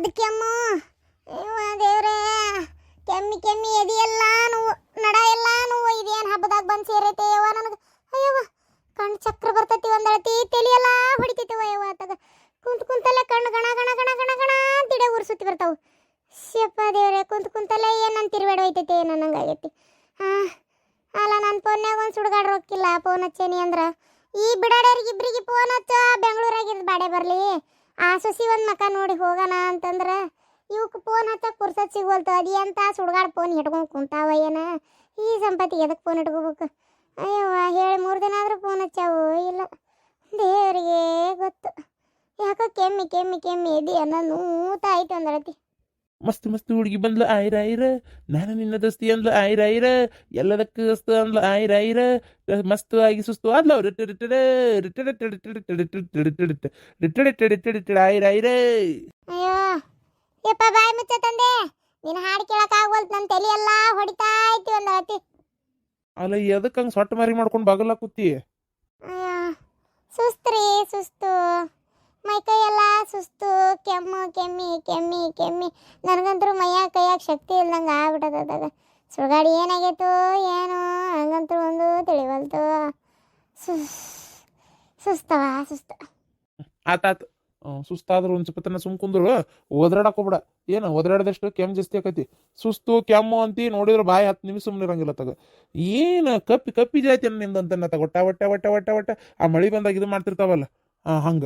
ಅದ್ ಕೆಮ್ಮು ಅಯ್ಯವ್ವ ದೇವ್ರೇ, ಕೆಮ್ಮಿ ಕೆಮ್ಮಿ ಎದೆಯೆಲ್ಲ ನೋವು, ನಡ ಎಲ್ಲ ನೋವು ಇದೇನು ಹಬ್ಬದಾಗ ಬಂದು ಸೇರೈತೆ ಯವ್ವ ನನಗೆ? ಅಯ್ಯವ್ವ, ಕಣ್ಣು ಚಕ್ರ ಬರ್ತೈತಿ ಒಂದಳತಿ ತಲೆ ಎಲ್ಲ ಹೊಡಿತೈತಿ ಯವ್ವ ಆತಾಗ. ಕುಂತ್ ಕುಂತಲ್ಲೇ ಕಣ್ಣು ಗಣ ಗಣ ಗಣ ಗಣ ಗಣ ತಿಡೆ ಉರ್ಸುತ್ತಿ ಬರ್ತಾವು. ಶಪ್ಪ ದೇವ್ರೆ, ಕುಂತ ಕುಂತಲ್ಲೇ ಏನು ತಿರುಬೇಡ ಹೋಯ್ತೈತಿ ಏನೋ ನಂಗಾಗೈತಿ ಹಾಂ ಅಲ್ಲ ನನ್ನ ಫೋನ್ಯಾಗ ಒಂದು ಸುಡ್ಗಾಡ್ ರೊಕ್ಕಿಲ್ಲ ಫೋನ್ ಹಚ್ಚೇನಿ ಅಂದ್ರೆ. ಈ ಬಿಡಾಡೋರಿಗೆ ಇಬ್ರಿಗೆ ಫೋನ್ ಹಚ್ಚ ಬೆಂಗಳೂರಾಗಿದ್ದು ಬಾಡೆ ಬರಲಿ. ಆ ಸೊಸಿ ಒಂದು ಮಕ ನೋಡಿ ಹೋಗೋಣ ಅಂತಂದ್ರೆ ಇವಕ್ಕೆ ಫೋನ್ ಹಚ್ಚಕ್ಕೆ ಪುರ್ಸತ್ ಸಿಗೋಲ್ತು ಅದು ಎಂತ ಸುಡ್ಗಾಡ್ ಫೋನ್ ಹಿಡ್ಕೊಂಡು ಕುಂತಾವ ಏನ? ಈ ಸಂಪತ್ತಿ ಎದಕ್ಕೆ ಫೋನ್ ಇಟ್ಕೋಬೇಕು ಅಯ್ಯವ್ವ ಹೇಳಿ ಮೂರು ದಿನ ಆದರೂ ಫೋನ್ ಹಚ್ಚಾವು? ಇಲ್ಲ. ದೇವರಿಗೆ ಗೊತ್ತು. ಯಾಕೋ ಕೆಮ್ಮಿ ಕೆಮ್ಮಿ ಕೆಮ್ಮಿ ಎದಿ ನೂತ ಐತೆ ಅಂದಳತಿ ಮಸ್ತ್ ಮಸ್ತ್ ಹುಡುಗಿ ಬಂದ್ಲು ಆಯ್ರ ಆಯ್ರ ನಾನು ನಿನ್ನ ದೋಸ್ತಿ ಅಂದ್ಲು ಆಯ್ರ ಆಯ್ರ ಎಲ್ಲದಕ್ಕೆ ದಸ್ತ ಅಂದ್ಲು ಆಯ್ರ ಆಯ್ರ ಮಸ್ತ್ ಆಗಿ ಸುಸ್ತು ರಿಟಡ ರಿಟಡ ಆಯ್ರ ಆಯ್ರ ಅಯ್ಯೋ ಯಪ್ಪ ಬಾಯಿ ಮುಚ್ಚ ತಂದೆ ನಿನ್ನ ಹಾಡು ಕೇಳಕ್ ಆಗ್ವಲ್ತು ನನ್ನ ತಲೆ ಎಲ್ಲ ಹೊಡಿತಾ ಐತಿ ಅತಿ ಅಲ್ಲ ಎದಕ್ಕೆ ಹಂಗೆ ಸೊಟ್ಟ ಮಾರಿ ಮಾಡ್ಕೊಂಡು ಬಾಗಲ್ಲ ಕೂತಿ ಸುಸ್ತ್ರಿ ಸುಸ್ತು ಮೈಕೈ ಎಲ್ಲ ಸುಸ್ತು, ಕೆಮ್ಮು, ಕೆಮ್ಮಿ ಕೆಮ್ಮಿ ಕೆಮ್ಮಿ. ನನಗಂತೂ ಮೈಯ ಕೈಯಾಗ ಶಕ್ತಿ ಇಲ್ದಂಗೆ ಆಗ್ಬಿಟ್ಟದಾಗ ಸುಳ್ಗಾಡಿ ಏನಾಗೈತು ಏನು, ಹಂಗಂತೂ ಒಂದು ತಿಳಿವಲ್ತು. ಸುಸ್, ಸುಸ್ತವ, ಸುಸ್ತ. ಆತಾತು ಸುಸ್ತಾದ್ರೂ ಒಂದು ಸ್ವಲ್ಪ ಸುಮ್ ಕುಂದ್ರು. ಓದ್ರಾಡಕ್ ಹೋಗ್ಬಿಡ. ಏನು ಓದ್ರಾಡದಷ್ಟು ಕೆಮ್ಮು ಜಾಸ್ತಿ ಆಕತಿ. ಸುಸ್ತು, ಕೆಮ್ಮು ಅಂತಿ ನೋಡಿದ್ರೆ ಬಾಯಿ ಹತ್ತು ನಿಮಿಷ ಸುಮ್ಮನೆ ಇರಂಗಿಲ್ಲ ತಗ. ಏನು ಕಪ್ಪಿ ಕಪ್ಪಿ ಜಾತಿ ನಿಂದಂತ ಅಂತ ಒಟ್ಟ ಒಟ್ಟ ಒಟ್ಟ ಒಟ್ಟ ಆ ಮಳಿ ಬಂದಾಗ ಇದು ಮಾಡ್ತಿರ್ತಾವಲ್ಲ ಹಂಗ.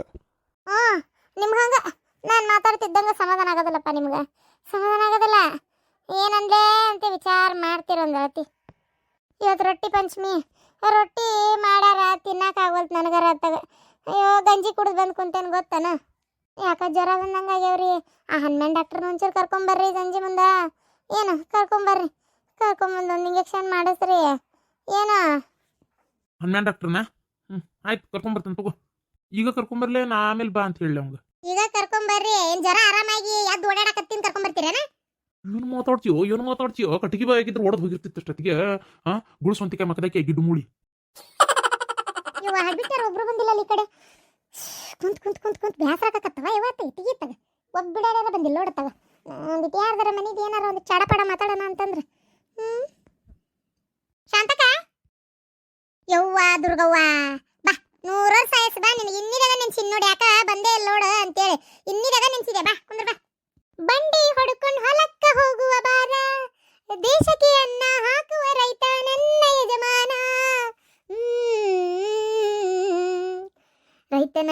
ಹ್ಞೂ, ನಿಮ್ಗೆ ಹಂಗೆ. ನಾನು ಮಾತಾಡ್ತಿದ್ದಂಗೆ ಸಮಾಧಾನ ಆಗೋದಿಲ್ಲಪ್ಪ ನಿಮ್ಗೆ. ಸಮಾಧಾನ ಆಗೋದಿಲ್ಲ? ಏನಂದೆ ಅಂತ ವಿಚಾರ ಮಾಡ್ತಿರೊಂದು ಅತಿ ಇವತ್ತು ರೊಟ್ಟಿ ಪಂಚಮಿ. ರೊಟ್ಟಿ ಮಾಡ್ಯಾರ ತಿನ್ನಕ್ಕಾಗಲ್ತು ನನಗೆ ಅತ್ತಾಗ ಅಯ್ಯೋ, ಗಂಜಿ ಕುಡಿದು ಬಂದು ಕುಂತೇನು ಗೊತ್ತನ? ಯಾಕ ಜ್ವರ ಬಂದಂಗೆ ಆಗ್ಯಾವ್ರಿ? ಆ ಹನುಮಾನ್ ಡಾಕ್ಟ್ರನ್ನ ಒಂಚೂರು ಕರ್ಕೊಂಬರ್ರಿ ಸಂಜೆ ಮುಂದೆ. ಏನು, ಕರ್ಕೊಂಬರ್ರಿ. ಕರ್ಕೊಂಬಂದು ಒಂದು ಇಂಜೆಕ್ಷನ್ ಮಾಡಿಸ್ರಿ. ಏನು? ಹನುಮಾನ್ ಡಾಕ್ಟರ್ನ ಹ್ಞೂ ಆಯ್ತು, ಕರ್ಕೊಂಬರ್ತೀನಿ, ತಗೋ. ಈಗ ಕರ್ಕೊಂಬರ್ಲೆ ನಾ ಆಮೇಲೆ ಬಾ ಅಂತ ಹೇಳಿ ಅವಂಗ ಈಗ ಕರ್ಕೊಂಬರ್ರಿ ಏನು ಜರ ಆರಾಮಾಗಿ ಎದ್ದು ಓಡಾಡಕತ್ತೀನಿ ಕರ್ಕೊಂಬರ್ತೀರೇನ? ಇವನು ಮಾತಾಡ್ತೀಯೋ ಇವನು ಮಾತಾಡ್ತೀಯೋ? ಕಟ್ಟಿಗೆ ಬಾಯಿ ಆಗಿದ್ರೆ ಓಡೋದು ಹೋಗಿರ್ತಿತ್ತು ಅಷ್ಟೊತ್ತಿಗೆ ಹಾ ಗುಡಿಸ್ವಂತಿಕೆ ಮಕದಕ್ಕೆ ಗಿಡ್ಡು ಮೂಳಿ. ಇವ ಹಡ್ಬಿಟ್ಟಾರ ಒಬ್ರು ಬಂದಿಲ್ಲ ಅಲ್ಲಿ ಈ ಕಡೆ? ಕುಂತ್ ಕುಂತ್ ಕುಂತ್ ಕುಂತ್ ಬ್ಯಾಸರ ಆಕತ್ತವ ಇವತ್ತು ಒಬ್ ಒಬ್ಬಿಡಾರ ಬಂದಿಲ್ಲ ನೋಡತ್ತವ ಒಂದಿಟ್ಟು ಯಾರ್ದಾರ ಮನೆದು ಏನಾರ ಒಂದು ಚಡಪಡ ಮಾತಾಡೋಣ ಅಂತಂದ್ರೆ? ಹ್ಮ್? ಶಾಂತಕ ಯವ್ವ ದುರ್ಗವ್ವ. ನೂರ ಸಾಯಸ್ ಬಾ ನಿನಗೆ. ಇನ್ನಿದಾಗ ನೆನ್ಸಿನ್ ನೋಡಿ ಯಾಕ ಬಂದೇ ಇಲ್ಲ ನೋಡು ಅಂತೇಳಿ. ಇನ್ನಿದಾಗ ನೆನ್ಸಿದೆ ಬಾ ಕುಂದ್ರ ಬಾ. ಬಂಡಿ ಹೊಡ್ಕೊಂಡು ಹೊಲಕ್ಕ ಹೋಗುವ ಬಾರ ದೇಶಕ್ಕೆ ಅನ್ನ ಹಾಕುವ ರೈತ ನನ್ನ ಯಜಮಾನ. ರೈತನ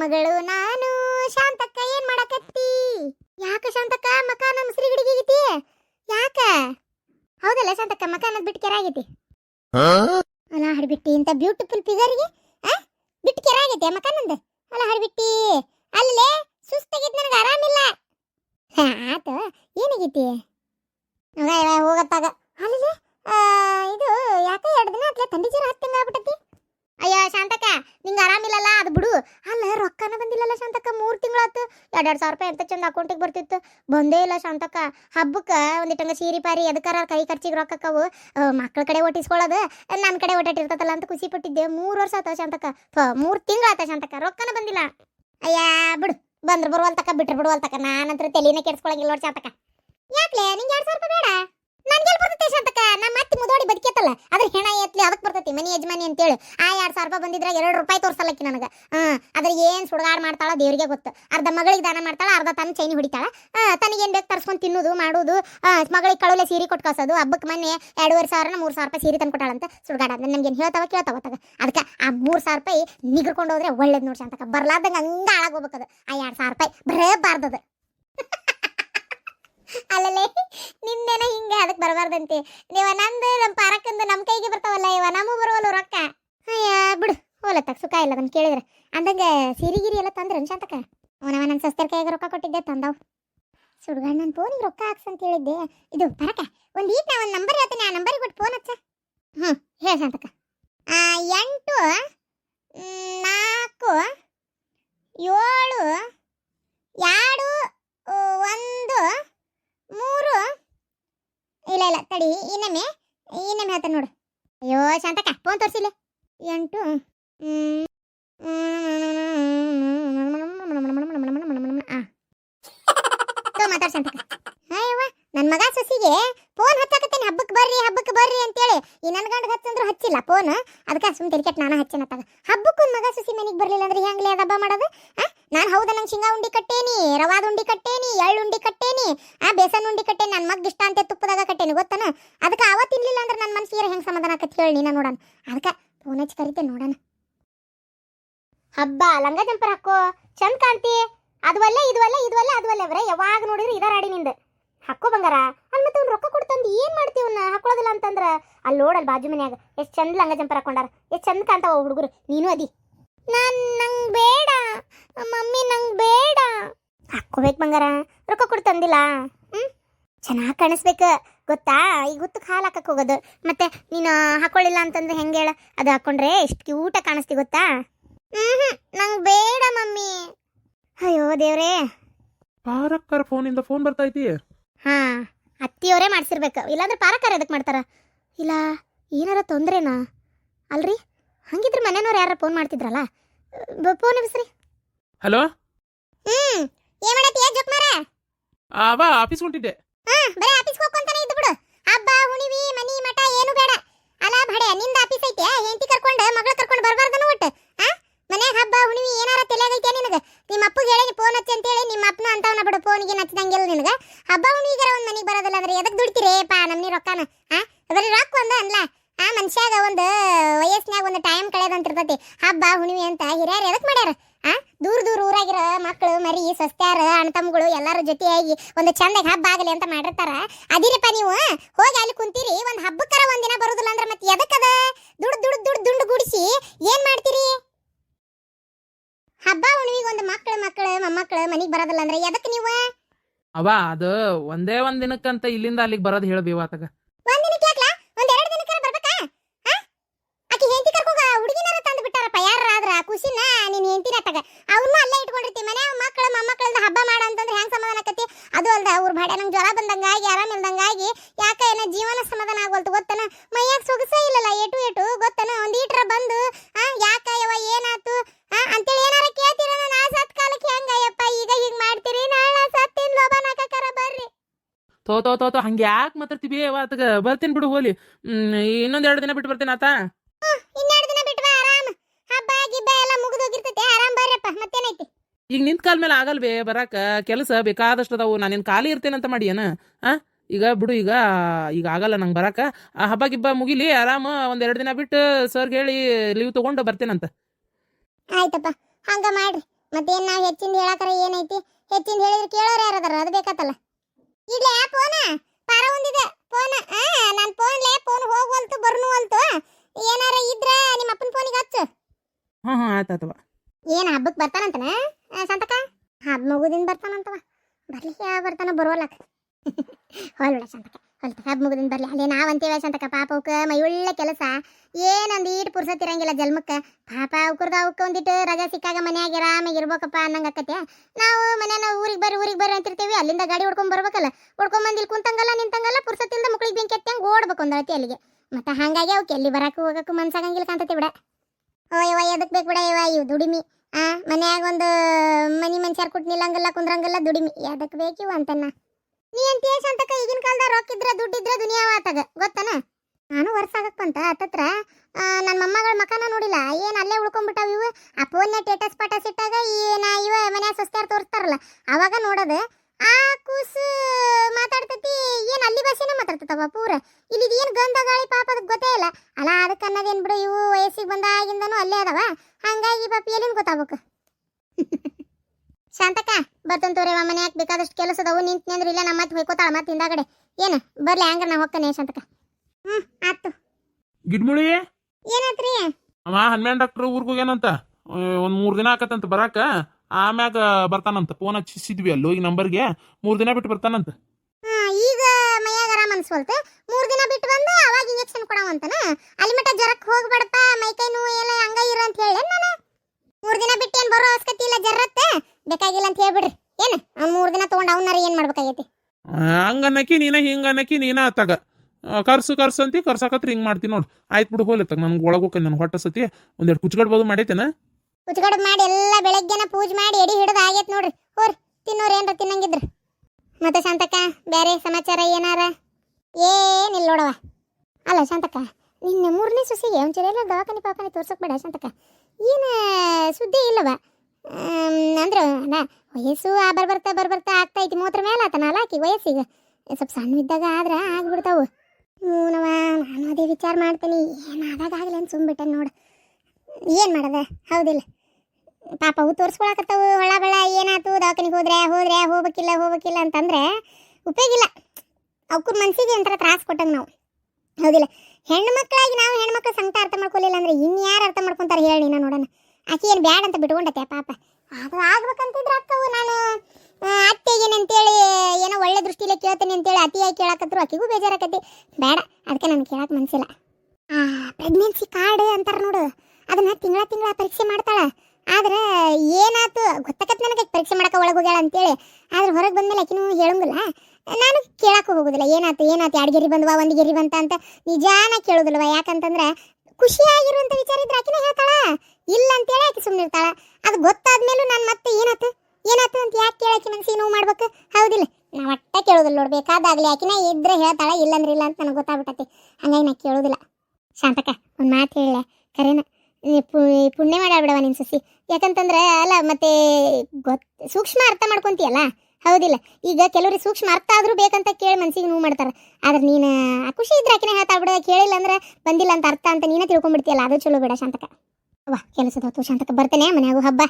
ಮಗಳು ನಾನು. ಶಾಂತಕ್ಕ ಏನ್ ಮಾಡಕತ್ತಿ? ಯಾಕ ಶಾಂತಕ್ಕ? ಮಕಾನ ಮುಸ್ರಿ ಗಿಡಿಗೈತಿ ಯಾಕ? ಹೌದಲ್ಲ ಶಾಂತಕ್ಕ ಮಕಾನದ್ ಬಿಟ್ಟು ಕೆರಾಗೈತಿ ಅಲ್ಲ ಹಡ್ಬಿಟ್ಟಿ ಇಂತ ಬ್ಯೂಟಿಫುಲ್ ಫಿಗರ್ಗೆ ಬಿಟ್ಟು ಕೆರಾಗೈತಿ ನಂದು ಅಲ್ಲ, ಹರಿಬಿಟ್ಟಿ. ಅಲ್ಲೇ ಸುಸ್ತಾಗಿತ್ತು ನನಗೆ ಆರಾಮಿಲ್ಲ. ಆತ. ಏನಾಗೈತಿ? ಹೋಗತ್ತಾಗ ಅಲ್ಲೇ ಇದು ಯಾಕೆ ಎರಡು ದಿನ ಆತ್ಲೆ ಥಂಡಿ ಜ್ವರ ಹತ್ತಂಗ ಆಗ್ಬಿಟ್ಟತಿ ಅಯ್ಯೋ, ಶಾಂತಕ್ಕ, ನಿಂಗೆ ಆರಾಮಿಲ್ಲಲ್ಲ, ಅದು ಬಿಡು. ರೊಕ್ಕನ ಬಂದಿಲ್ಲಲ್ಲ ಶಾಂತಕ್ಕ. ಮೂರು ತಿಂಗಳಾತು ಎರಡೆರಡು ಸಾವಿರ ರೂಪಾಯಿ ಎಂತ ಚಂದ ಅಕೌಂಟಿಗೆ ಬರ್ತಿತ್ತು. ಬಂದೇ ಇಲ್ಲ ಶಾಂತಕ್ಕ. ಹಬ್ಬಕ್ಕೆ ಒಂದಿಟ್ಟಂಗ ಸೀರೆ ಪಾರಿ, ಎದಕ್ಕಾರ ಕೈ ಖರ್ಚಿಗೆ ರೊಕ್ಕಕ್ಕವು ಮಕ್ಳ ಕಡೆ ಓಟಿಸ್ಕೊಳ್ಳೋದು ನನ್ನ ಕಡೆ ಓಟಾಟಿರ್ತದಲ್ಲ ಅಂತ ಖುಷಿ ಪಟ್ಟಿದ್ದೆ. ಮೂರು ವರ್ಷ ಆತ ಶಾಂತಕ್ಕ. ಮೂರು ತಿಂಗಳಾತ ಶಾಂತಕ್ಕ. ರೊಕ್ಕನ ಬಂದಿಲ್ಲ. ಅಯ್ಯಾ, ಬಿಡು. ಬಂದ್ರೆ ಬರುವಲ್ತಕ್ಕ, ಬಿಟ್ರು ಬಿಡುವಲ್ತಕ್ಕ. ನಾನಂತರ ತಲೆನೇ ಕೆಡ್ಸ್ಕೊಳಂಗಿಲ್ಲ ನೋಡಿ ಶಾಂತಕ್ಕ. ಯಾಕ್ಲೆ? ನಿಂಗೆ ಎರಡು ಸಾವಿರ ರೂಪಾಯಿ ಬೇಡ? ನನ್ಗೆ ಬರ್ತೈತೆ ಶಾಂತಕ್ಕ ನಮ್ಮ ಅತ್ತಿ ಮುದೋಡಿ ಬದುಕೈತಲ್ಲ ಅದ್ರ ಹೆಣ ಎತ್ಲಿ ಅದಕ್ಕೆ ಬರ್ತೈತಿ, ಮನಿ ಯಜಮಾನಿ ಅಂತೇಳಿ. ಆ ಎರಡು ಸಾವಿರ ರೂಪಾಯಿ ಬಂದಿದ್ರಾಗ ಎರಡು ರೂಪಾಯಿ ತೋರ್ಸಲ್ಲಕ್ಕಿ ನನಗೆ. ಹಾಂ ಅದ್ರ ಏನು ಸುಡಗಾಡ್ ಮಾಡ್ತಾಳ ದೇವ್ರಿಗೆ ಗೊತ್ತು. ಅರ್ಧ ಮಗಳಿಗೆ ದಾನ ಮಾಡ್ತಾಳ, ಅರ್ಧ ತನ್ನ ಚೈನಿ ಹೊಡಿತಾಳ. ತನಗೇನು ಬೇಕು ತರ್ಸ್ಕೊಂಡು ತಿನ್ನೋದು, ಮಾಡೋದು ಮಗಳಿಗೆ ಕಳುಲೆ ಸೀರೆ ಕೊಟ್ಟು ಕಳ್ಸೋದು ಹಬ್ಬಕ್ಕೆ ಮೊನ್ನೆ ಎರಡೂವರೆ ಸಾವಿರನ ಮೂರು ಸಾವಿರ ರೂಪಾಯಿ ಸೀರೆ ತಂದು ಕೊಟ್ಟಾಳಂತ ಅದನ್ನ ನಮ್ಗೆ ನಮ್ಗೇನು ಹೇಳ್ತಾವ ಕೇಳ್ತಾವ ತಗ ಅದಕ್ಕೆ ಆ ಮೂರು ಸಾವಿರ ರೂಪಾಯಿ ನಿಗ್ರಕೊಂಡು ಹೋದ್ರೆ ಒಳ್ಳೇದು ನೋಡಿ ಶಾಂತಕ. ಬರ್ಲಾರ್ದಂಗೆ ಹಂಗ ಹಾಳಾಗೋಗ್ಬೇಕದು ಆ ಎರಡು ಸಾವಿರ ರೂಪಾಯಿ ಬರೇ ಬಾರ್ದದು. ಅಲ್ಲಲ್ಲೇ ನಿಂದೇನ ಹಿಂಗೆ ಅದಕ್ಕೆ ಬರಬಾರ್ದಂತೆ. ನೀವ ನಂದು ನಮ್ಮ ಪಾರಕ್ಕಂದು ನಮ್ಮ ಕೈಗೆ ಬರ್ತಾವಲ್ಲ, ಇವ ನಮಗೂ ಬರುವಲ್ಲ ರೊಕ್ಕ. ಅಯ್ಯ, ಬಿಡು, ಹೋಲತ್ತಾಗ ಸುಖ ಇಲ್ಲ ಅದನ್ನ ಕೇಳಿದ್ರೆ. ಅಂದಂಗೆ ಸಿರಿಗಿರಿ ಎಲ್ಲ ತಂದ್ರೆ ಶಾಂತಕ ಅವನವ ನನ್ನ ಸಸ್ತರ ಕೈಗೆ ರೊಕ್ಕ ಕೊಟ್ಟಿದ್ದೆ, ತಂದವು. ಸುಡ್ಗಣ್ಣ ನನ್ನ ಫೋನಿಗೆ ರೊಕ್ಕ ಹಾಕ್ಸ್ ಅಂತ ಹೇಳಿದ್ದೆ. ಇದು ಪರಕ, ಒಂದು ಈಗ ನಾ ಒಂದು ನಂಬರ್ ಹೇಳ್ತೀನಿ, ಆ ನಂಬರಿಗೆ ಕೊಟ್ಟು ಫೋನ್ ಹಚ್ಚ. ಹ್ಞೂ ಹೇಳ ಶಾಂತಕ ಎಂಟು ನಾಲ್ಕು, ಏಳು ಎರಡು ಒಂದು ಮೂರು ತಡಿ ಇನ್ನೊಮ್ಮೆ ಇನ್ನೊಮ್ಮೆ ಹೇಳ್ತಾನೆ ನೋಡು. ಅಯ್ಯೋ, ಶಾಂತಕ್ಕ ಫೋನ್ ತೋರಿಸಿಲ್ಲ ಎಂಟು ಮಾತಾಡ್. ಮಾತಾಡ್ಸಂತ ಅಯ್ಯವ್ವ ನನ್ನ ಮಗ ಸೊಸಿಗೆ ಫೋನ್ ಹಚ್ಚಾಕತ್ತೇನೆ. ಹಬ್ಬಕ್ಕೆ ಬರ್ರಿ ಹಬ್ಬಕ್ಕೆ ಬರ್ರಿ ಅಂತೇಳಿ. ಈ ನನ್ನ ಗಂಡ ಹಚ್ಚಂದ್ರು ಹಚ್ಚಿಲ್ಲ ಫೋನ್ ಅದಕ್ಕೆ ಸುಮ್ಮನೆ ತಿರ್ಕೆಟ್ ನಾನು ಹಚ್ಚೇನ ತಗ ಹಬ್ಬಕ್ಕೆ ಒಂದು ಮಗ ಸೊಸಿ ಮನೆಗೆ ಬರಲಿಲ್ಲ ಅಂದ್ರೆ ಹೆಂಗ್ಲೇ ಅದು ಹಬ್ಬ ಮಾಡೋದು ನಾನು ಹೌದಾ? ನಂಗೆ ಶೇಂಗಾ ಉಂಡಿ ಕಟ್ಟೇನಿ, ರವಾದ ಉಂಡಿ ಕಟ್ಟೇನಿ, ಎಳ್ಳು ಉಂಡಿ ಕಟ್ಟೇನಿ, ಆ ಬೇಸನ್ ಉಂಡಿ ಕಟ್ಟೇನಿ ನನ್ನ ಮಗ್ ಇಷ್ಟ ಅಂತ ತುಪ್ಪದಾಗ ಕಟ್ಟೇನಿ, ಗೊತ್ತನ? ಅದಕ್ಕೆ ಅವತ್ತು ತಿನ್ಲಿಲ್ಲ ಅಂದ್ರೆ ನನ್ನ ಮನ್ಸಿಗೆ ಹೆಂಗೆ ಸಮಾಧಾನ ಆಕತ್ ಹೇಳಿ ನೀನ ನೋಡೋಣ. ಅದಕ್ಕೆ ಫೋನ್ ಹಚ್ಚಿ ಕರಿತೆ ನೋಡೋಣ. ಹಬ್ಬ, ಲಂಗ ಜಂಪರ್ ಹಾಕೋ, ಚಂದ ಕಾಣ್ತಿ? ಅದು ಒಲ್ಲೆ ಇದು ಒಲ್ಲೆ ಇದು ಅಲ್ಲ, ಅದು ಒಲ್ಲೆ ಬರೇ ಯಾವಾಗ ನೋಡಿದ್ರು ಇದರ ಆಡಿ ನಿಂದ. ಹಾಕೋ ಬಂಗಾರ ಅಲ್ಲಿ ಮತ್ತೆ ಅವ್ನು ರೊಕ್ಕ ಕೊಡ್ತಂದು ಏನು ಮಾಡ್ತೀವಿ ಅವ್ನ? ಹಾಕೊಳ್ಳೋದಿಲ್ಲ ಅಂತಂದ್ರೆ ಅಲ್ಲಿ ನೋಡಲ್ಲ ಬಾಜು ಮನ್ಯಾಗ, ಎಷ್ಟು ಚಂದ ಲಂಗ ಜಂಪರ್ ಹಾಕೊಂಡಾರ, ಎಷ್ಟು ಚಂದ ಕಾಣ್ತಾವ ಹುಡುಗರು, ನೀನು ಅದಿ. ನಾನ್ ನಂಗೆ ಬೇಡ. ಮಮ್ಮಿ ನಂಗೆ ಬೇಡ. ಹಾಕೋಬೇಕು ಬಂಗಾರ. ರೊಕ್ಕ ಕೊಟ್ಟು ತಂದಿಲ್ಲ. ಹ್ಞೂ ಚೆನ್ನಾಗಿ ಕಾಣಿಸ್ಬೇಕು. ಗೊತ್ತಾ? ಈ ಗುತ್ತಕ್ಕೆ ಹಾಲು ಹಾಕಕ್ಕೆ ಹೋಗೋದು. ಮತ್ತೆ ನೀನು ಹಾಕೊಳ್ಳಿಲ್ಲ ಅಂತಂದ್ರೆ ಹೆಂಗೆ ಹೇಳ? ಅದು ಹಾಕೊಂಡ್ರೆ ಎಷ್ಟು ಕ್ಯೂಟ ಕಾಣಿಸ್ತಿ ಗೊತ್ತಾ? ಹ್ಮ್ ನಂಗೆ ಬೇಡ ಮಮ್ಮಿ. ಅಯ್ಯೋ ದೇವ್ರೇ. ಪಾರಕ್ಕರ ಫೋನಿಂದ ಫೋನ್ ಬರ್ತೈತಿ ಹಾಂ ಅತ್ತಿಯವರೇ ಮಾಡ್ಸಿರ್ಬೇಕು. ಇಲ್ಲಾಂದ್ರೆ ಪಾರಕಾರ ಎದಕ್ಕೆ ಮಾಡ್ತಾರ? ಇಲ್ಲ ಏನಾರ ತೊಂದ್ರೆನಾ? ಅಲ್ರಿ? ಹಂಗಿದ್ರೆ ಮನೆಯವ್ರು ಯಾರ ಫೋನ್ ಮಾಡ್ತಿದ್ರಲ್ಲ? ಫೋನ್ ಎಬ್ಸ್ರಿ. ಹಲೋ ಹ್ಮ್ ಏನ್ ಮಾಡತ್ತೀಯ ಜೋಕ್ ಮಾರ ಅವ ಆಫೀಸ್ ಹೊಂಟಿದ್ದೆ. ಹಾ ಬರೀ ಆಫೀಸ್ ಹೋಗ್ಕೊಂತಾನೆ ಇದ್ದು ಬಿಡು. ಹಬ್ಬ ಹುಣಿವಿ ಮನಿ ಮಠ ಏನು ಬೇಡ. ಅಲ್ಲ ಬಡೆ ನಿಂದ ಆಫೀಸ್ ಐತೆ ಹೆಂಡತಿ ಕರ್ಕೊಂಡು ಮಗಳ ಕರ್ಕೊಂಡು ಬರಬಾರ್ದನು ಒಟ್ಟು ಹಾ ಮನ್ಯಾಗ ಹಬ್ಬ ಹುಣಿವಿ ಏನಾರ ತಲೆಯಾಗೈತೆ ನಿನಗೆ? ನಿಮ್ಮ ಅಪ್ಪಗೆ ಹೇಳಿ ಫೋನ್ ಹಚ್ಚಿ ಅಂತೇಳಿ ನಿಮ್ಮ ಅಪ್ಪನ ಅಂತವನ ಬಿಡು ಫೋನ್ಗೆ ಹಚ್ಚಿದಂಗಿಲ್ಲ ನಿನಗೆ. ಹಬ್ಬ ಹುಣಿವಿಗಾರ ಒಂದು ಮನೆಗೆ ಬರೋದಿಲ್ಲ ಅಂದ್ರೆ ಎದಕ್ ದುಡ್ತಿರೇ? ಪಾ ನಮ್ನಿ ರೊಕ್ಕನ ಹಾ ಬರೀ ರೊಕ್ಕ ಒಂದ ಅನ್ಲ? ಆ ಮನುಷ್ಯಾಗ ಒಂದು ವಯಸ್ಸಿನಾಗ ಒಂದು ಟೈಮ್ ಇರ್ತೈತಿ. ಹಬ್ಬ, ಹುಣ್ಣಿಮೆ ಅಂತ ಹಿರಿಯರು ಎದಕ್ ಮಾಡ್ಯಾರ? ಆ? ದೂರ ದೂರ ಊರಾಗಿರೋ ಮಕ್ಕಳು ಮರಿ ಸಸ್ತ್ಯಾರ ಅಣ್ಣ ತಮ್ಮಗಳು ಎಲ್ಲಾರ ಜೊತೆಯಾಗಿ ಒಂದು ಚಂದಾಗಿ ಹಬ್ಬ ಆಗಲಿ ಅಂತ ಮಾಡಿರ್ತಾರ. ಅದಿರಪ್ಪ ನೀವು, ಹೋಗಿ ಅಲ್ಲಿ ಕುಂತೀರಿ, ಒಂದು ಹಬ್ಬಕ್ಕರ ಒಂದಿನ ಬರುದಿಲ್ಲ ಅಂದ್ರೆ ಮತ್ತೆ ಎದಕ್ಕದ ದುಡ್ಡು ದುಡ್ಡು ದುಡ್ಡು ದುಂಡು ಗುಡಿಸಿ ಏನ್ ಮಾಡ್ತೀರಿ? ಹಬ್ಬ, ಹುಣ್ಣಿಮೆಗೆ ಒಂದು ಮಕ್ಕಳು ಮಕ್ಕಳು ಮೊಮ್ಮಕ್ಕಳು ಮನೆಗೆ ಬರೋದಿಲ್ಲ ಅಂದ್ರೆ ಎದಕ್ಕೆ ನೀವು? ಅವ ಅದು ಒಂದೇ ಒಂದ್ ದಿನಕ್ಕಂತ ಇಲ್ಲಿಂದ ಅಲ್ಲಿಗೆ ಬರೋದು ಹೇಳ್ಬೇವ ಆತಗ ಒಂದ್ ದಿನಕ್ಕೆ ಯಾಕ್ಲ ಒಂದ್ ಎರಡು ದಿನಕ್ಕೆ ಬರ್ಬೇಕಾ ಆ? ಆಕಿ ಹೆಂಡತಿ ಕರ್ಕೋಗ ಹುಡುಗಿನಾರ ತಂದು ಬಿಟ್ಟಾರಪ್ಪ ಯಾರ ಆದ್ರ ಖುಷಿನ ನೀನ್ ಹೆಂಡತಿನ ತಗ ಅವ್ರನ್ನ ಅಲ್ಲೇ ಇಟ್ಕೊಂಡಿರ್ತಿ ಮನೆ ಮಕ್ಕಳು ಮೊಮ್ಮಕ್ಕಳದ ಹಬ್ಬ ಮಾಡ ಅಂತಂದ್ರೆ ಹೆಂಗ್ ಸಮಾಧಾನ ಆಕತಿ ಅದು ಅಲ್ದ ಅವ್ರ ಭಾಡೆ ನಂಗೆ ಜ್ವರ ಬಂದಂಗಾಗಿ ಆರಾಮ ಇಲ್ದಂಗಾಗಿ ಯಾಕ ಏನ ಜೀವನ ಸಮಾಧಾನ ಆಗೋಲ್ತು ಗೊತ್ತನ? ಮೈಯಾಗ ಸೊಗಸ ಇಲ್ಲಲ್ಲ ಏಟು ಏಟು ಗೊತ್ತನ? ಒಂದ್ ಈಟ್ರ ಬಂದು ಆ ಯಾಕ ಯವ ಏನಾತು? ಆ ಅಂತೇಳಿ ಏನಾರ ಕೇಳ್ತೀರ ನಾ ಸತ್ ಕಾಲಕ್ಕೆ ಹೆಂಗಯ್ಯಪ್ಪ ಈಗ ಹೀಗ್ ಮಾಡ್ತೀರಿ? ನಾಳೆ ಸತ್ತಿನ ಲೋಬನ ಹಾಕಕಾರ ಬರ್ರಿ. ತೋ ತೋ ತೋ ತೋ ಹಂಗೆ ಯಾಕೆ ಮಾತಾಡ್ತೀವಿ ಆತಗ ಬರ್ತೀನಿ ಬಿಡು ಹೋಲಿ. ಇನ್ನೊಂದ್ ಎರಡು ದಿನ ಬಿಟ್ಟು ಬರ್ತೀನಿ ಆತ. ಇನ್ನೆರಡು ದಿನ ಬಿಟ್ಟು ಬಾ ಆರಾಮ್? ಹಬ್ಬ ಗಿಬ್ಬ ಎಲ್ಲ ಮುಗಿದೋಗಿರ್ತೈತೆ ಆರಾಮ್ ಬರ್ರಪ್ಪ ಮತ್ತೇನೈತಿ? ಈಗ ನಿಂತ ಕಾಲ ಮೇಲೆ ಆಗಲ್ವೇ ಬರಾಕ? ಕೆಲಸ ಬೇಕಾದಷ್ಟು ಅದಾವು ನಾನೇನು ಖಾಲಿ ಇರ್ತೇನಂತ ಮಾಡಿ ಏನ? ಆ? ಈಗ ಬಿಡು ಈಗ ಈಗ ಆಗಲ್ಲ ನಂಗೆ ಬರಕ್ಕೆ ಆ ಹಬ್ಬ ಗಿಬ್ಬ ಮುಗಿಲಿ ಆರಾಮ ಒಂದ್ ಎರಡು ದಿನ ಬಿಟ್ಟು ಸರ್ಗೆ ಹೇಳಿ ಲೀವ್ ತಗೊಂಡು ಬರ್ತೇನಂತ. ಆಯ್ತಪ್ಪ ಹಂಗ ಮಾಡ್ರಿ. ಮತ್ತೇನ್ ನಾವು ಹೆಚ್ಚಿಂದ ಹೇಳಕರ ಏನೈತಿ? ಹೆಚ್ಚಿಂದ ಹೇಳಿದ್ರೆ ಕೇಳೋರು ಯಾರದಾರ ಅದು ಬೇಕತ್ತಲ್ಲ ಇಡ್ಲೇ ಫೋನ ಪಾರ ಒಂದಿದೆ ಫೋನ್ ಆ ನನ್ ಫೋನ್ಲೆ ಫೋನ್ ಬರ್ನು ಅಂತು ಏನಾರ ಇದ್ರೆ ನಿಮ್ಮ ಅಪ್ಪನ ಫೋನಿಗೆ ಹಚ್ಚು. ಹಾ ಹಾಂ ಆಯ್ತಾತವ ಏನು ಹಬ್ಬಕ್ಕೆ ಬರ್ತಾನಂತನ ಸಂತಕ? ಹಬ್ಬ ಮುಗುದಿನ ಬರ್ತಾನಂತವ. ಬರ್ಲಿ ಯಾವ ಬರ್ತಾನ ಹೊಲ್ಬಿಡ ಸಂತಕ ಹೊಲ್ತ ಹಬ್ಬ ಮುಗುದಿನ ಬರ್ಲಿ. ನಾವು ನಾವಂತೇವ ಸಂತಕ ಪಾಪ ಅವಕ್ಕೆ ಮೈ ಒಳ್ಳೆ ಕೆಲಸ. ಏನೊಂದು ಈಟ್ ಪುರ್ಸತ್ ಇರಂಗಿಲ್ಲ ಜಲ್ಮಕ್ಕ. ಪಾಪ ಅವ್ಕರ್ದ ಅವಕ್ಕೆ ಒಂದಿಟ್ಟು ರಜಾ ಸಿಕ್ಕಾಗ ಮನ್ಯಾಗ ಆರಾಮಾಗಿ ಇರ್ಬೇಕಪ್ಪ ಅನ್ನಂಗೆ ಆಕತೆ ನಾವು ಮನ್ಯಾನ ಊರಿಗೆ ಬರ್ರಿ ಊರಿಗೆ ಬರ್ರಿ ಅಂತಿರ್ತೀವಿ. ಅಲ್ಲಿಂದ ಗಾಡಿ ಹೊಡ್ಕೊಂಡ್ ಬರ್ಬೇಕಲ್ಲ. ಹೊಡ್ಕೊಂಡ್ ಬಂದು ಇಲ್ಲಿ ಕುಂತಂಗಲ್ಲ, ನಿಂತಂಗಲ್ಲ, ಪುರ್ಸತ್ತಿಂದ ಮಕ್ಳಿಗೆ ಬೆಂಕಿ ಹತ್ತಂಗ್ ಓಡ್ಬೇಕು ಒಂದಳತಿ ಅಲ್ಲಿಗೆ. ಮತ್ತೆ ಹಾಗಾಗಿ ಅವಕ್ಕೆ ಎಲ್ಲಿ ಬರಕ್ಕೆ ಹೋಗಕ್ಕೂ ಮನ್ಸಾಗಂಗಿಲ್ಲ ಕಾಂತತಿ ಬಿಡ. ಓಯವ್ವ ಎದಕ್ಕೆ ಬೇಕು ಬಿಡ, ಯವ್ವ, ಇವು ದುಡಿಮಿ. ಆ, ಮನ್ಯಾಗ ಒಂದು ಮನಿ ಮನ್ಷ್ಯಾರ್ ಕುಟ್ ನಿಲ್ಲಂಗಿಲ್ಲ ಕುಂದ್ರಂಗಿಲ್ಲ, ದುಡಿಮಿ. ಎದಕ್ಕೆ ಬೇಕಿವು ಅಂತನ್ನ? ನೀ ಅಂತೀಯ ಶಾಂತಕ ಈಗಿನ ಕಾಲದಾಗ ರೊಕ್ಕ ಇದ್ರ ದುಡ್ಡು ಇದ್ರ ದುನಿಯಾ ಆತಾಗ ಗೊತ್ತನ? ನಾನು ವರ್ಷ ಆಗಕ್ ಬಂತ ಹತ್ತತ್ರ ನನ್ನ ಮೊಮ್ಮಗಳ ಮಕನ ನೋಡಿಲ್ಲ, ಏನ್ ಅಲ್ಲೇ ಉಳ್ಕೊಂಡ್ಬಿಟ್ಟಾವ ಇವು? ಆ ಫೋನ್ನ ಟೇಟಸ್ ಪಾಟಸ್ ಇಟ್ಟಾಗ ಏನ ಇವ ಮನ್ಯಾಗ ಸೊಸ್ತ್ಯಾರ್ ತೋರಿಸ್ತಾರಲ್ಲ, ಅವಾಗ ನೋಡೋದು, ಆ ಕೂಸು ಮಾತಾಡ್ತತಿ, ಏನ್ ಅಲ್ಲಿ ಭಾಷೆನ ಮಾತಾಡ್ತತವ ಪೂರ? ಇಲ್ಲಿ ಏನು ಗಂಧ, ಗಾಳಿ, ಪಾಪ ಅದಕ್ಕೆ ಗೊತ್ತೇ ಇಲ್ಲ. ಅಲ್ಲ ಅದಕ್ಕೆ ಅನ್ನೋದೇನು ಬಿಡು, ಇವು ವಯಸ್ಸಿಗೆ ಬಂದಾಗಿಂದನೂ ಅಲ್ಲೇ ಅದಾವ. ಹಂಗಾಗಿ ಪಾಪಿ ಎಲ್ಲಿಂದ ಗೊತ್ತಾಗ್ಬೇಕು? ಶಾಂತಕ್ಕ ಬರ್ತಂತ ಮನೆ ಮನ್ಯಾಗ ಬೇಕಾದಷ್ಟು ಕೆಲಸ ಅದಾವು ನಿಂತ್ನಿ ಅಂದ್ರೆ ಇಲ್ಲ ನಮ್ಮ ಮತ್ತೆ ಹೋಯ್ಕೋತಾಳ ಮತ್ತೆ ಹಿಂದಾಗಡೆ. ಏನು ಬರ್ಲಿ ಹಂಗ ನಾ ಹೋಗ್ತಾನೆ ಅಂತಕ ಹ್ಮ್ ಆತು ಗಿಡ್ಮುಳಿ ಏನಾತ್ರಿ? ಅವ ಹನ್ನೆರಡು ಡಾಕ್ಟರ್ ಊರಿಗೆ ಏನಂತ ಒಂದು ಮೂರು ದಿನ ಆಕತ್ತಂತ ಬರಾಕ. ಆಮ್ಯಾಗ ಬರ್ತಾನಂತ. ಫೋನ್ ಹಚ್ಚಿಸಿದ್ವಿ ಅಲ್ಲಿ ಹೋಗಿ ನಂಬರ್ಗೆ. ಮೂರು ದಿನ ಬಿಟ್ಟು ಬರ್ತಾನಂತ. ಈಗ ಮೈಯಾಗ ಆರಾಮ ಅನ್ಸ್ವಲ್ತೆ. ಮೂರ್ ದಿನ ಬಿಟ್ಟು ಬಂದು ಅವಾಗ ಇಂಜೆಕ್ಷನ್ ಕೊಡವಂತನ. ಅಲ್ಲಿ ಮಟ್ಟ ಜ್ವರಕ್ಕೆ ಹೋಗ್ಬೇಡಪ್ಪ ಮೈಕೈ ನೋವು ಎಲ್ಲ ಹಂಗ ಇರು ಅಂತ ಹೇಳಿ ನಾನು ಮೂರ್ ದಿನ ಬಿಟ್ಟು ಏನ್ ಬರೋ ಅವಶ್ಯಕತೆ ಇಲ್ಲ ಜರ್ರತ್ತೆ ಬೇಕಾಗಿಲ್ಲ ಅಂತ ಹೇಳ್ಬಿಡ್ರಿ ಏನು ಅವ್ನ್ ಮೂರ್ ದಿನ ತಗೊಂಡ್ ಅವನಾರ ಏನ್ ಮಾಡ್ಬೇಕಾಗೈತಿ ಹಂಗನ್ನಕಿ ನೀನ ಹಿಂಗನ್ನಕಿ ನೀನ ಆತಾಗ ಕರ್ಸು ಕರ್ಸು ಅಂತ, ಕರ್ಸಾಕತ್ರ ಹಿಂಗೆ ಮಾಡ್ತೀನಿ ನೋಡಿ. ಆಯ್ತು ಬಿಡು ಹೋಗ್ಲತ್ತಾಗ ನನ್ಗೆ ಒಳಗೋಕೆ ನನ್ನ ಹೊಟ್ಟೆ ಸತಿ ಒಂದೆರಡು ಕುಚ್ಗಡ್ಬೋದು ಮಾಡೈತೇನ? ಕುಚ್ಗಡ್ ಮಾಡಿ ಎಲ್ಲ ಬೆಳಗ್ಗೆನ ಪೂಜೆ ಮಾಡಿ ಎಡಿ ಹಿಡಿದು ಆಗೈತ್ ನೋಡ್ರಿ. ಹೋರಿ, ತಿನ್ನೋರ್ ಏನ್ರ ತಿನ್ನಂಗಿದ್ರ. ಮತ್ತೆ ಶಾಂತಕ್ಕ ಬೇರೆ ಸಮಾಚಾರ ಏನಾರ? ಏನಿಲ್ಲ ನೋಡವ ಅಲ್ಲ ಶಾಂತಕ್ಕ, ನಿನ್ನೆ ಮೂರನೇ ಸೊಸೆಗೆ ಒಂಚೂರು ಎಲ್ಲ ದವಾಖಾನೆ ಪಾಕಾನೆ ತೋರ್ಸಕ್ ಬೇಡ ಶಾಂತಕ್ಕ. ಏನು ಸುದ್ದಿ ಇಲ್ಲವ ಅಂದ್ರೆ ವಯಸ್ಸು ಆ ಬರ್ಬರ್ತಾ ಬರ್ಬರ್ತಾ ಆಗ್ತಾ ಐತಿ ಮೂವತ್ತರ ಮೇಲೆ ಆತನಲ್ಲ ಆಕಿ ವಯಸ್ಸಿಗೆ. ಸ್ವಲ್ಪ ಸಣ್ಣ ಇದ್ದಾಗ ಆದ್ರೆ ಆಗ್ಬಿಡ್ತಾವು. ಹ್ಞೂನವ ನಾನು ಅದೇ ವಿಚಾರ ಮಾಡ್ತೀನಿ. ಏನಾದಾಗ ಆಗಲಿ ಅಂತ ಸುಮ್ಬಿಟ್ಟೆ ನೋಡು. ಏನು ಮಾಡೋದ? ಹೌದಿಲ್ಲ. ಪಾಪ ಅವು ತೋರಿಸ್ಕೊಳಕತ್ತವು. ಹೊಳ ಬಳ ಏನಾಯ್ತು ದವಾಖಾನಿಗೆ ಹೋದ್ರೆ ಹೋದ್ರೆ, ಹೋಗ್ಬೇಕಿಲ್ಲ ಹೋಗ್ಬೇಕಿಲ್ಲ ಅಂತಂದ್ರೆ ಉಪಯೋಗಿಲ್ಲ ಅವಕ್ಕೂ ಮನ್ಸಿಗೆ ಒಂಥರ ತ್ರಾಸ ಕೊಟ್ಟಂಗೆ ನಾವು. ಹೌದಿಲ್ಲ. ಹೆಣ್ಣು ಮಕ್ಕಳಾಗಿ ನಾವು ಹೆಣ್ಮಕ್ಳು ಸಂಕಟ ಅರ್ಥ ಮಾಡ್ಕೊಳ್ಳಿಲ್ಲ ಅಂದ್ರೆ ಇನ್ಯಾರು ಅರ್ಥ ಮಾಡ್ಕೊತಾರೆ ಹೇಳಿ ನಾನು ನೋಡೋಣ ಆಕೆ ಏನು ಬ್ಯಾಡ ಅಂತ ಬಿಟ್ಕೊಂಡತ್ತೆ ಪಾಪ. ಅದು ಆಗ್ಬೇಕಂತಿದ್ರೆ ಅಕ್ಕವು ನಾನು. ಅತ್ತೆಗೇನೆ ಅಂತೇಳಿ ಏನೋ ಒಳ್ಳೆ ದೃಷ್ಟಿಲೇ ಕೇಳ್ತೇನೆ ಅಂತೇಳಿ ಅತಿಯಾಗಿ ಕೇಳಕತ್ರು ಆಕಿಗೂ ಬೇಜಾರಾಕತಿ ಬೇಡ, ಅದಕ್ಕೆ ನನಗೆ ಕೇಳಕ್ಕೆ ಮನಸ್ಸಿಲ್ಲ ಆ ಪ್ರೆಗ್ನೆನ್ಸಿ ಕಾರ್ಡ್ ಅಂತಾರ ನೋಡು, ಅದನ್ನ ತಿಂಗಳ ತಿಂಗಳ ಪರೀಕ್ಷೆ ಮಾಡ್ತಾಳ. ಆದ್ರೆ ಏನಾಯ್ತು ಗೊತ್ತಾಕತ್ ನನಗೆ ಪರೀಕ್ಷೆ ಮಾಡಕ ಒಳಗೆ ಹೋಗ್ಯಾಳ ಅಂತೇಳಿ. ಆದ್ರೆ ಹೊರಗೆ ಬಂದ್ಮೇಲೆ ಆಕಿನೂ ಹೇಳಂಗಿಲ್ಲ. ನಾನು ಕೇಳಕ್ಕೂ ಹೋಗೋದಿಲ್ಲ ಏನಾಯ್ತು ಏನಾಯ್ತು ಎರಡು ಗೆರಿ ಬಂದ್ವಾ, ಒಂದು ಗೆರಿ ಬಂತ ಅಂತ ನಿಜಾನ ಕೇಳುದಿಲ್ವ? ಯಾಕಂತಂದ್ರೆ ಖುಷಿಯಾಗಿರುವಂಥ ವಿಚಾರ ಇದ್ರೆ ಆಕಿನ ಹೇಳ್ತಾಳ. ಇಲ್ಲ ಅಂತೇಳಿ ಆಕಿ ಸುಮ್ಮನೆ ಇರ್ತಾಳ ಅದು ಗೊತ್ತಾದ್ಮೇಲೂ ನಾನು ಮತ್ತೆ ಏನಾತು? ಏನಾತು ಅಂತ ಯಾಕೆ ಕೇಳಕ್ಕೆ ಮನ್ಸಿಗೆ ನೋವು ಮಾಡ್ಬೇಕು? ಹೌದಿಲ್ಲ. ನಾ ಒಟ್ಟ ಕೇಳೋದಿಲ್ಲ ನೋಡಿ, ಬೇಕಾದಾಗಲಿ ಆಕಿನ ಇದ್ರೆ ಹೇಳ್ತಾಳೆ, ಇಲ್ಲಂದ್ರೆ ಇಲ್ಲ ಅಂತ ನನಗೆ ಗೊತ್ತಾಗ್ಬಿಟ್ಟತಿ. ಹಂಗಾಗಿ ನಾ ಕೇಳೋದಿಲ್ಲ. ಶಾಂತಕ ಒಂದು ಮಾತು ಹೇಳ ಕರೇನ ಪುಣ್ಯ ಮಾಡಾಡ್ಬಿಡವ ನಿನ್ನ ಸಸಿ. ಯಾಕಂತಂದ್ರೆ, ಅಲ್ಲ, ಮತ್ತೆ ಗೊತ್, ಸೂಕ್ಷ್ಮ ಅರ್ಥ ಮಾಡ್ಕೊಂತೀಯಲ್ಲ? ಹೌದಿಲ್ಲ. ಈಗ ಕೆಲವ್ರಿಗೆ ಸೂಕ್ಷ್ಮ ಅರ್ಥ ಆದರೂ ಬೇಕಂತ ಕೇಳಿ ಮನ್ಸಿಗೆ ನೋವು ಮಾಡ್ತಾರೆ. ಆದ್ರೆ ನೀನು ಖುಷಿ ಇದ್ರೆ ಆಕಿನ ಹೇಳ್ತಾ ಬಿಡ ಕೇಳಿಲ್ಲ ಅಂದ್ರೆ ಬಂದಿಲ್ಲ ಅಂತ ಅರ್ಥ ಅಂತ ನೀನೇ ತಿಳ್ಕೊಂಡ್ಬಿಡ್ತೀಯಲ್ಲ, ಅದು ಚಲೋ ಬಿಡ ಶಾಂತಕ ವಾ ಕೆಲಸದ ಹೊತ್ತು ಶಾಂತಕ ಬರ್ತೇನೆ, ಮನೆಯಾಗೂ ಹಬ್ಬ.